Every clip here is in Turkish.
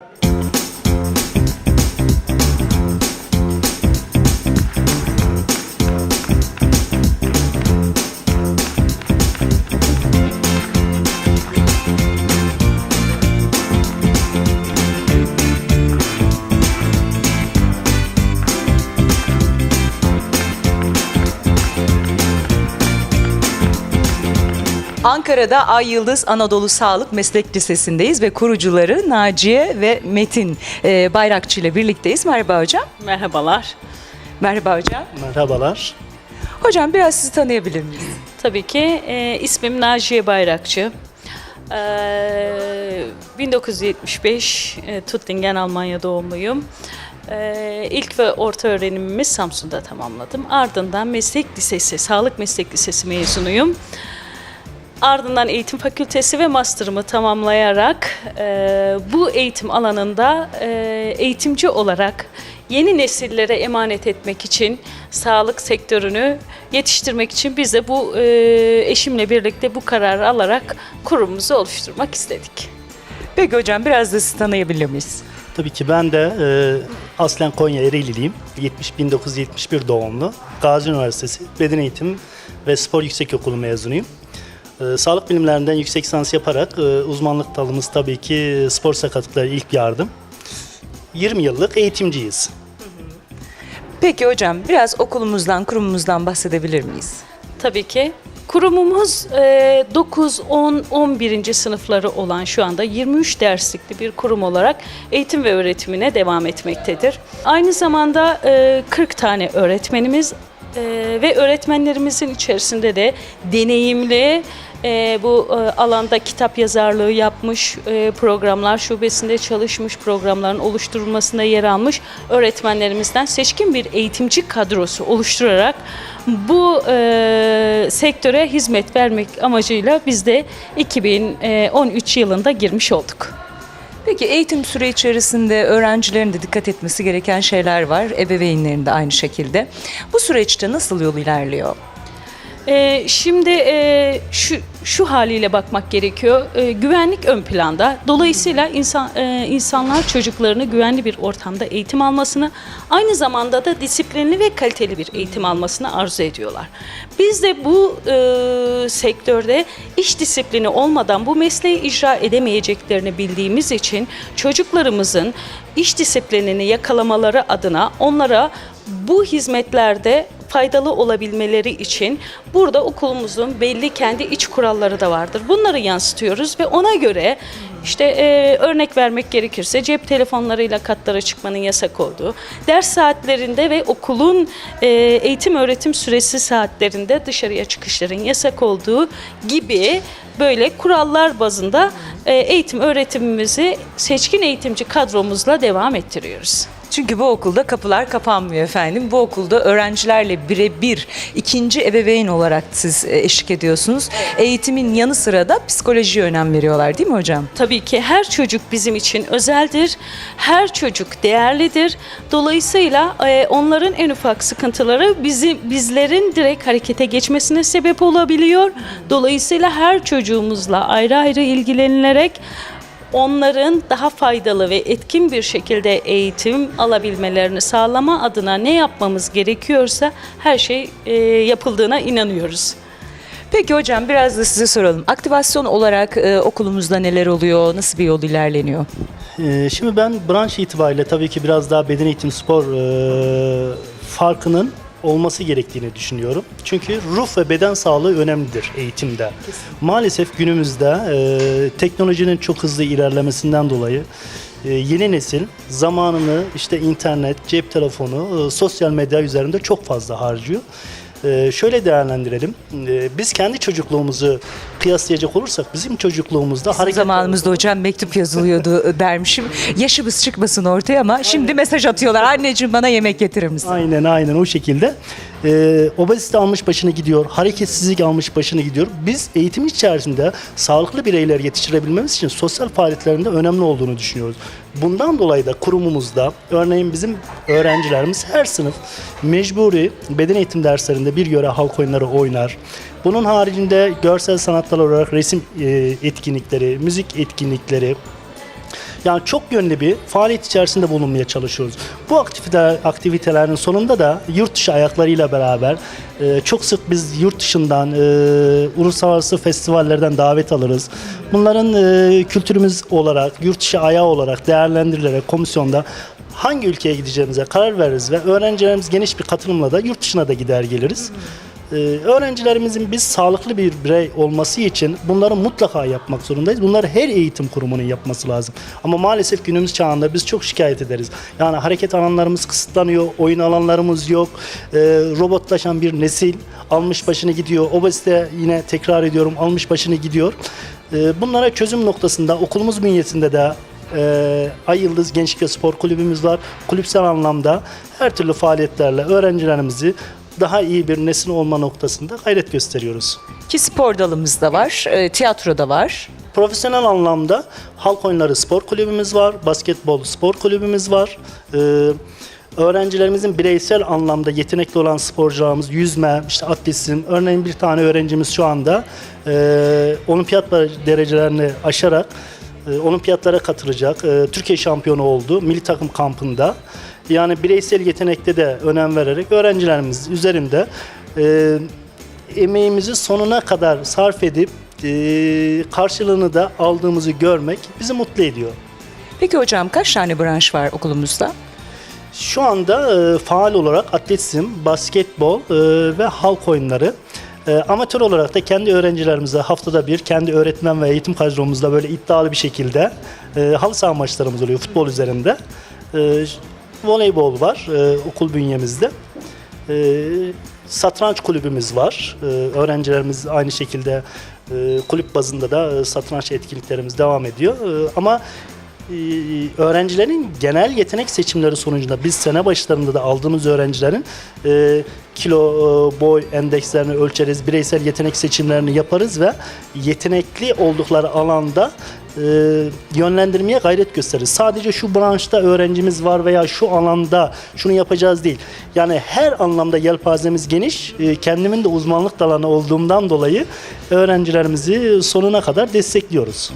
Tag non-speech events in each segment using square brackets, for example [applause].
you Ankara'da Ay Yıldız Anadolu Sağlık Meslek Lisesi'ndeyiz ve kurucuları Naciye ve Metin e, Bayrakçı ile birlikteyiz. Merhaba hocam. Merhabalar. Merhaba hocam. Merhabalar. Hocam biraz sizi tanıyabilir miyiz? Tabii ki e, ismim Naciye Bayrakçı. E, 1975 e, Tuttingen Almanya doğumluyum. E, ilk ve orta öğrenimimi Samsun'da tamamladım. Ardından meslek lisesi, sağlık meslek lisesi mezunuyum. Ardından eğitim fakültesi ve master'ımı tamamlayarak e, bu eğitim alanında e, eğitimci olarak yeni nesillere emanet etmek için sağlık sektörünü yetiştirmek için biz de bu e, eşimle birlikte bu kararı alarak kurumumuzu oluşturmak istedik. Peki hocam biraz da sizi tanıyabilir miyiz? Tabii ki ben de e, aslen Konya Ereğliliyim. 70 1971 doğumlu. Gazi Üniversitesi Beden Eğitimi ve Spor Yüksekokulu mezunuyum. E, sağlık bilimlerinden yüksek lisans yaparak e, uzmanlık dalımız tabii ki spor sakatlıkları ilk yardım. 20 yıllık eğitimciyiz. Peki hocam biraz okulumuzdan, kurumumuzdan bahsedebilir miyiz? Tabii ki. Kurumumuz e, 9, 10, 11. sınıfları olan şu anda 23 derslikli bir kurum olarak eğitim ve öğretimine devam etmektedir. Aynı zamanda e, 40 tane öğretmenimiz e, ve öğretmenlerimizin içerisinde de deneyimli e, bu e, alanda kitap yazarlığı yapmış, e, programlar şubesinde çalışmış, programların oluşturulmasında yer almış öğretmenlerimizden seçkin bir eğitimci kadrosu oluşturarak bu e, sektöre hizmet vermek amacıyla biz de 2013 yılında girmiş olduk. Peki eğitim süre içerisinde öğrencilerin de dikkat etmesi gereken şeyler var. Ebeveynlerin de aynı şekilde. Bu süreçte nasıl yol ilerliyor? Ee, şimdi e, şu şu haliyle bakmak gerekiyor. Ee, güvenlik ön planda. Dolayısıyla insan e, insanlar çocuklarını güvenli bir ortamda eğitim almasını, aynı zamanda da disiplinli ve kaliteli bir eğitim almasını arzu ediyorlar. Biz de bu e, sektörde iş disiplini olmadan bu mesleği icra edemeyeceklerini bildiğimiz için çocuklarımızın iş disiplinini yakalamaları adına onlara bu hizmetlerde faydalı olabilmeleri için burada okulumuzun belli kendi iç kuralları da vardır. Bunları yansıtıyoruz ve ona göre işte e, örnek vermek gerekirse cep telefonlarıyla katlara çıkmanın yasak olduğu, ders saatlerinde ve okulun e, eğitim öğretim süresi saatlerinde dışarıya çıkışların yasak olduğu gibi böyle kurallar bazında e, eğitim öğretimimizi seçkin eğitimci kadromuzla devam ettiriyoruz. Çünkü bu okulda kapılar kapanmıyor efendim. Bu okulda öğrencilerle birebir ikinci ebeveyn olarak siz e, eşlik ediyorsunuz. Eğitimin yanı sıra da psikolojiye önem veriyorlar değil mi hocam? Tabii ki her çocuk bizim için özeldir. Her çocuk değerlidir. Dolayısıyla e, onların en ufak sıkıntıları bizi bizlerin direkt harekete geçmesine sebep olabiliyor. Dolayısıyla her çocuğumuzla ayrı ayrı ilgilenilerek onların daha faydalı ve etkin bir şekilde eğitim alabilmelerini sağlama adına ne yapmamız gerekiyorsa her şey e, yapıldığına inanıyoruz. Peki hocam biraz da size soralım. Aktivasyon olarak e, okulumuzda neler oluyor? Nasıl bir yol ilerleniyor? E, şimdi ben branş itibariyle tabii ki biraz daha beden eğitim spor e, farkının olması gerektiğini düşünüyorum. Çünkü ruh ve beden sağlığı önemlidir eğitimde. Maalesef günümüzde e, teknolojinin çok hızlı ilerlemesinden dolayı e, yeni nesil zamanını işte internet, cep telefonu, e, sosyal medya üzerinde çok fazla harcıyor. E, şöyle değerlendirelim. E, biz kendi çocukluğumuzu kıyaslayacak olursak bizim çocukluğumuzda Bizim hareket zamanımızda hocam mektup yazılıyordu [laughs] dermişim. Yaşımız çıkmasın ortaya ama şimdi mesaj atıyorlar. Anneciğim bana yemek getirir misin? Aynen aynen o şekilde. Ee, obezite almış başını gidiyor, hareketsizlik almış başını gidiyor. Biz eğitim içerisinde sağlıklı bireyler yetiştirebilmemiz için sosyal faaliyetlerinde önemli olduğunu düşünüyoruz. Bundan dolayı da kurumumuzda örneğin bizim öğrencilerimiz her sınıf mecburi beden eğitim derslerinde bir yöre halk oyunları oynar. Bunun haricinde görsel sanatlar olarak resim e, etkinlikleri, müzik etkinlikleri, Yani çok yönlü bir faaliyet içerisinde bulunmaya çalışıyoruz. Bu aktivite, aktivitelerin sonunda da yurt dışı ayaklarıyla beraber e, çok sık biz yurt dışından e, uluslararası festivallerden davet alırız. Bunların e, kültürümüz olarak, yurt dışı ayağı olarak değerlendirilerek komisyonda hangi ülkeye gideceğimize karar veririz ve öğrencilerimiz geniş bir katılımla da yurt dışına da gider geliriz. Ee, öğrencilerimizin biz sağlıklı bir birey olması için bunları mutlaka yapmak zorundayız. Bunları her eğitim kurumunun yapması lazım. Ama maalesef günümüz çağında biz çok şikayet ederiz. Yani hareket alanlarımız kısıtlanıyor, oyun alanlarımız yok, ee, robotlaşan bir nesil almış başını gidiyor. Obezite yine tekrar ediyorum almış başını gidiyor. Ee, bunlara çözüm noktasında okulumuz bünyesinde de e, Ay Yıldız Gençlik ve Spor Kulübümüz var. Kulüpsel anlamda her türlü faaliyetlerle öğrencilerimizi daha iyi bir nesil olma noktasında gayret gösteriyoruz. Ki spor dalımız da var, e, tiyatro da var. Profesyonel anlamda halk oyunları spor kulübümüz var, basketbol spor kulübümüz var. Ee, öğrencilerimizin bireysel anlamda yetenekli olan sporcularımız yüzme, işte atletizm. Örneğin bir tane öğrencimiz şu anda e, olimpiyat derecelerini aşarak e, olimpiyatlara katılacak. E, Türkiye şampiyonu oldu milli takım kampında. Yani bireysel yetenekte de önem vererek öğrencilerimiz üzerinde e, emeğimizi sonuna kadar sarf edip e, karşılığını da aldığımızı görmek bizi mutlu ediyor. Peki hocam kaç tane branş var okulumuzda? Şu anda e, faal olarak atletizm, basketbol e, ve halk oyunları. E, amatör olarak da kendi öğrencilerimize haftada bir kendi öğretmen ve eğitim kadromuzda böyle iddialı bir şekilde e, halı saha maçlarımız oluyor futbol üzerinde. E, voleybol var e, okul bünyemizde. E, satranç kulübümüz var. E, öğrencilerimiz aynı şekilde e, kulüp bazında da e, satranç etkinliklerimiz devam ediyor. E, ama e, öğrencilerin genel yetenek seçimleri sonucunda biz sene başlarında da aldığımız öğrencilerin e, kilo e, boy endekslerini ölçeriz, bireysel yetenek seçimlerini yaparız ve yetenekli oldukları alanda yönlendirmeye gayret gösteririz. Sadece şu branşta öğrencimiz var veya şu alanda şunu yapacağız değil. Yani her anlamda yelpazemiz geniş. E, kendimin de uzmanlık dalanı olduğumdan dolayı öğrencilerimizi sonuna kadar destekliyoruz.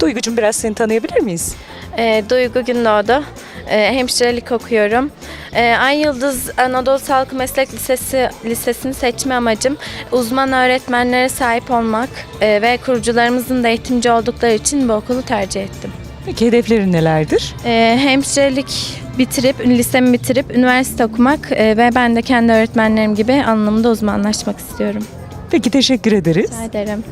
Duygucuğum biraz seni tanıyabilir miyiz? E, Duygu Gündoğdu. E, hemşirelik okuyorum. E, Ay Yıldız Anadolu Sağlık Meslek Lisesi Lisesi'ni seçme amacım uzman öğretmenlere sahip olmak e, ve kurucularımızın da eğitimci oldukları için bu okulu tercih ettim. Peki hedeflerin nelerdir? E, hemşirelik bitirip, lisemi bitirip üniversite okumak e, ve ben de kendi öğretmenlerim gibi anlamında uzmanlaşmak istiyorum. Peki teşekkür ederiz. Rica ederim.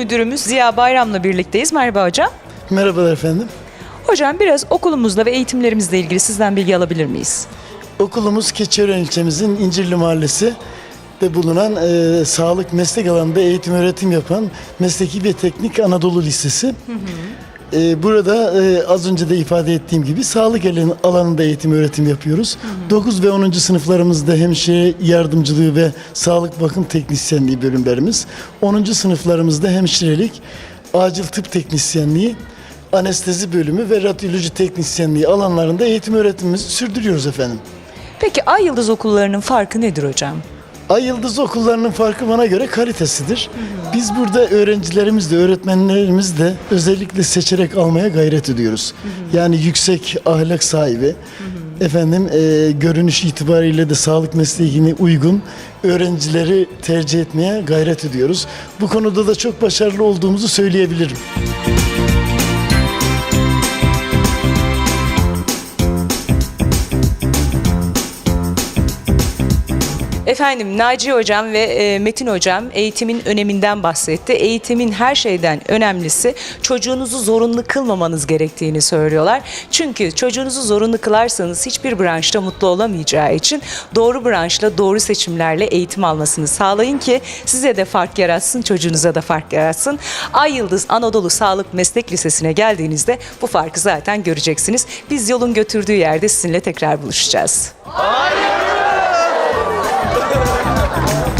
Müdürümüz Ziya Bayram'la birlikteyiz. Merhaba hocam. Merhabalar efendim. Hocam biraz okulumuzla ve eğitimlerimizle ilgili sizden bilgi alabilir miyiz? Okulumuz Keçiören ilçemizin İncirli Mahallesi de bulunan e, sağlık meslek alanında eğitim öğretim yapan Mesleki ve Teknik Anadolu Lisesi. E, burada e, az önce de ifade ettiğim gibi sağlık alanında eğitim öğretim yapıyoruz. 9 ve 10. sınıflarımızda hemşire yardımcılığı ve sağlık bakım teknisyenliği bölümlerimiz. 10. sınıflarımızda hemşirelik, acil tıp teknisyenliği, anestezi bölümü ve radyoloji teknisyenliği alanlarında eğitim öğretimimizi sürdürüyoruz efendim. Peki Ay Yıldız okullarının farkı nedir hocam? Ay Yıldız okullarının farkı bana göre kalitesidir. Biz burada öğrencilerimiz de öğretmenlerimiz de özellikle seçerek almaya gayret ediyoruz. Yani yüksek ahlak sahibi, efendim e, görünüş itibariyle de sağlık mesleğine uygun öğrencileri tercih etmeye gayret ediyoruz. Bu konuda da çok başarılı olduğumuzu söyleyebilirim. Efendim Naci Hocam ve e, Metin Hocam eğitimin öneminden bahsetti. Eğitimin her şeyden önemlisi çocuğunuzu zorunlu kılmamanız gerektiğini söylüyorlar. Çünkü çocuğunuzu zorunlu kılarsanız hiçbir branşta mutlu olamayacağı için doğru branşla doğru seçimlerle eğitim almasını sağlayın ki size de fark yaratsın, çocuğunuza da fark yaratsın. Ay Yıldız Anadolu Sağlık Meslek Lisesi'ne geldiğinizde bu farkı zaten göreceksiniz. Biz yolun götürdüğü yerde sizinle tekrar buluşacağız. 何だって!